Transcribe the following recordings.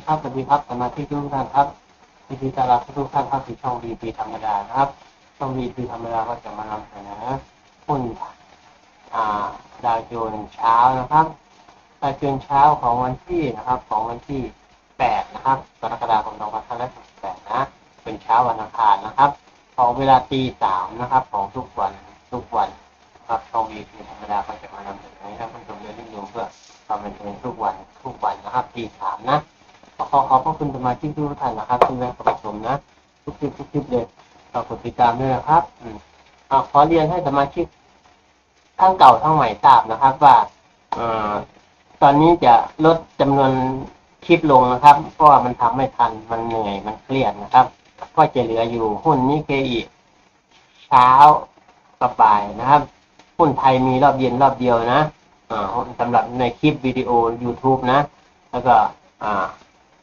ดีครับสวัสดีครับสมาชิกทุกท่านครับยินดีต้อนรับทุกท่านเข้าสู่ช่องบีพีธรรมดานะครับช่องบีพีธรรมดาก็จะมานำเสนอหุ้นดาวโจนเช้านะครับดาวโจนเช้าของวันที่นะครับ ของวันที่ 8 นะครับกรกฎาคม2568นะเป็นเช้าวันอังคารนะครับ ของเวลาตีสามนะครับ ของทุกวันทุกวันครับช่องบีพีธรรมดาก็จะมานำเสนอให้ท่านผู้ชมได้นิยมเพื่อความเป็นเองทุกวันทุกวันนะครับตีสามนะ ขอขอบพระคุณสมาชิกทุกท่านนะครับที่แวะเข้ามาชมนะ ทุกคลิปทุกคลิปเลยฝากกดติดตามด้วยนะครับอืมอ่าขอเรียนให้สมาชิกทั้งเก่าทั้งใหม่ทราบนะครับ ว่าเอ่อตอนนี้จะลดจำนวนคลิปลงนะครับ เพราะว่ามันทำไม่ทันมันเหนื่อยมันเครียดนะครับ ก็จะเหลืออยู่หุ้นนิเคอีเช้ากับบ่ายนะครับหุ้นไทยมีรอบเย็นรอบเดียวนะอ่าสำหรับในคลิปวิดีโอ YouTube นะ แล้วก็อ่า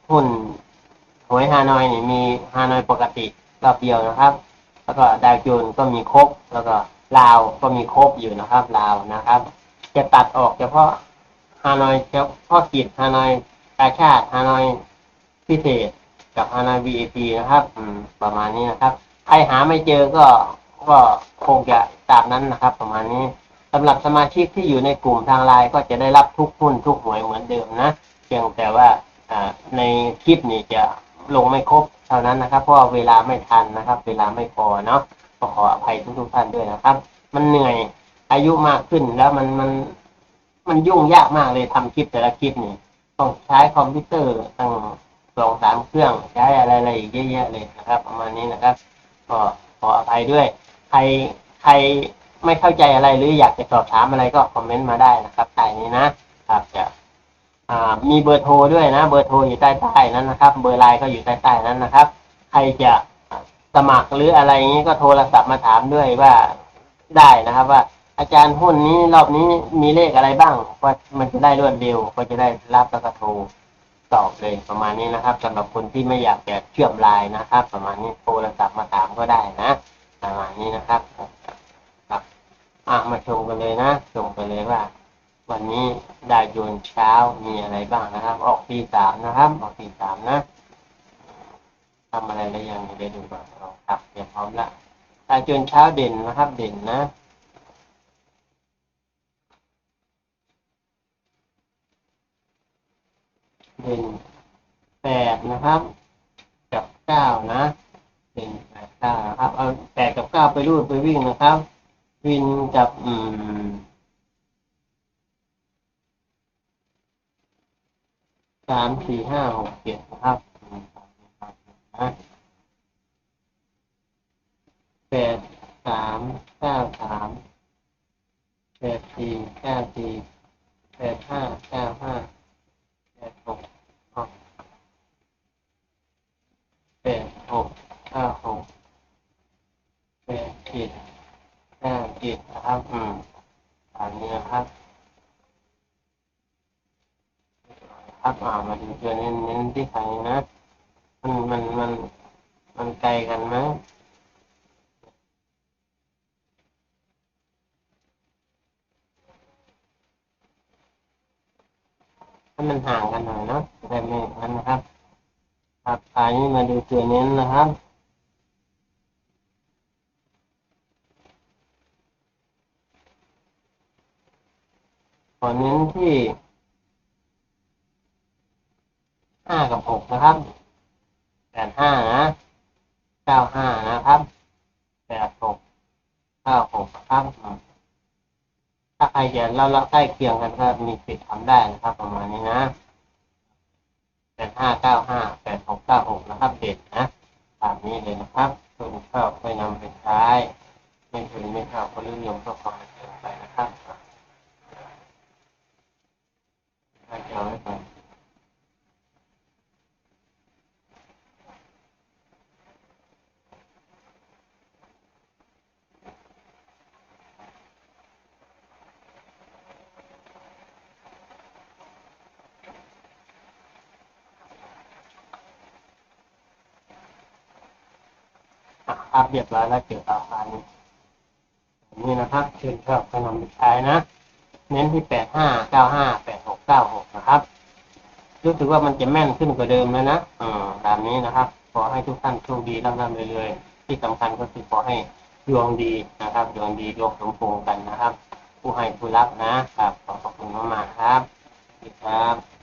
หุ้นหวยฮานอยนี่มีฮานอยปกติรอบเดียวนะครับ แล้วก็ดาวโจนส์ก็มีครบ แล้วก็ลาวก็มีครบอยู่นะครับลาวนะครับ จะตัดออกเฉพาะฮานอยเฉพาะกิจฮานอยกาชาติฮานอยพิเศษกับฮานอย VIP นะครับ อืม ประมาณนี้นะครับ ใครหาไม่เจอก็ก็คงจะตามนั้นนะครับ ประมาณนี้สำหรับสมาชิกที่อยู่ในกลุ่มทางไลน์ก็จะได้รับทุกหุ้นทุกหวยเหมือนเดิมนะเพียงแต่ว่า ในคลิปนี้จะลงไม่ครบเท่านั้นนะครับ เพราะเวลาไม่ทันนะครับ เวลาไม่พอเนาะก็ขออภัยทุกๆท่านด้วยนะครับ มันเหนื่อยอายุมากขึ้นแล้วมันมันมันยุ่งยากมากเลยทำคลิปแต่ละคลิปนี่ต้องใช้คอมพิวเตอร์ตั้งสองสามเครื่องใช้อะไรอะไรอีกเยอะแยะเลยนะครับ ประมาณนี้นะครับก็ขออภัยด้วย ใครใครไม่เข้าใจอะไรหรืออยากจะสอบถามอะไรก็คอมเมนต์มาได้นะครับใต้นี้นะครับจะ อ่ามีเบอร์โทรด้วยนะ เบอร์โทรอยู่ใต้ใต้นั้นนะครับ เบอร์ไลน์ก็อยู่ใต้ใต้นั้นนะครับ ใครจะสมัครหรืออะไรอย่างนี้ก็โทรศัพท์มาถามด้วยว่าได้นะครับ ว่า อาจารย์หุ้นนี้รอบนี้มีเลขอะไรบ้างก็มันจะได้รวดเร็วก็จะได้รับแล้วก็โทรตอบเลยประมาณนี้นะครับสำหรับคนที่ไม่อยากจะเชื่อมไลน์นะครับ ประมาณนี้โทรศัพท์มาถามก็ได้นะประมาณนี้นะครับครับอะมาชมกันเลยนะชมกันเลยว่า วันนี้ดาโยนเช้ามีอะไรบ้างนะครับ ออกปีสามนะครับ ออกปีสามนะทำอะไรได้ยังเดี๋ยวดูก่อนเราครับเตรียมพร้อมละดาโยนเช้าเด่นนะครับ เด่นนะเด่นแปดนะครับกับเก้านะเด่นแปดเก้านะครับเอาแปดกับเก้าไปรูดไปวิ่งนะครับ วินกับอืม สามสี่ห้าหกเจ็ดนะครับอืมสามแปดสามเก้าสามแปดสี่เก้าสี่แปดห้าเก้าห้าแปดหกหกแปดหกเก้าหกแปดเจ็ดเก้าเจ็ดนะครับอืมตามนี้นะครับ ครับอ่ามาดูตัวเน้นเน้นที่ใครนะ มันมันมันมันไกลกันไหมถ้ามันห่างกันหน่อยนะแต่ไม่นั้นนะครับครับอันนี้มาดูตัวเน้นนะครับขอเน้นที่ ห้ากับหกนะครับแปดห้านะเก้าห้านะครับแปดหก เก้าหกครับอืมถ้าใครจะเล่าเราใกล้เคียงกันก็มีสิทธิ์ทำได้นะครับ ประมาณนี้นะแปดห้าเก้าห้าแปดหกเก้าหกนะครับเด็ดนะตามนี้เลยนะครับส่วนเข้าไปนำไปใช้ไม่ถึงไม่เข้าก็เรื่องยมก็ขอให้เกินไปนะครับให้เอาไว้ก่อน อะครับเรียบร้อยแล้วเกี่ยวกับอันนี้นะครับเชิญเข้าไปนำไปใช้นะ เน้นที่แปดห้าเก้าห้าแปดหกเก้าหกนะครับ รู้สึกว่ามันจะแม่นขึ้นกว่าเดิมแล้วนะอืมตามนี้นะครับ ขอให้ทุกท่านโชคดีร่ำรวยเรื่อยๆที่สำคัญก็คือขอให้ดวงดีนะครับดวงดีดวงสมพงกันนะครับ ผู้ให้ผู้รับนะครับขอขอบคุณมากๆครับดีครับ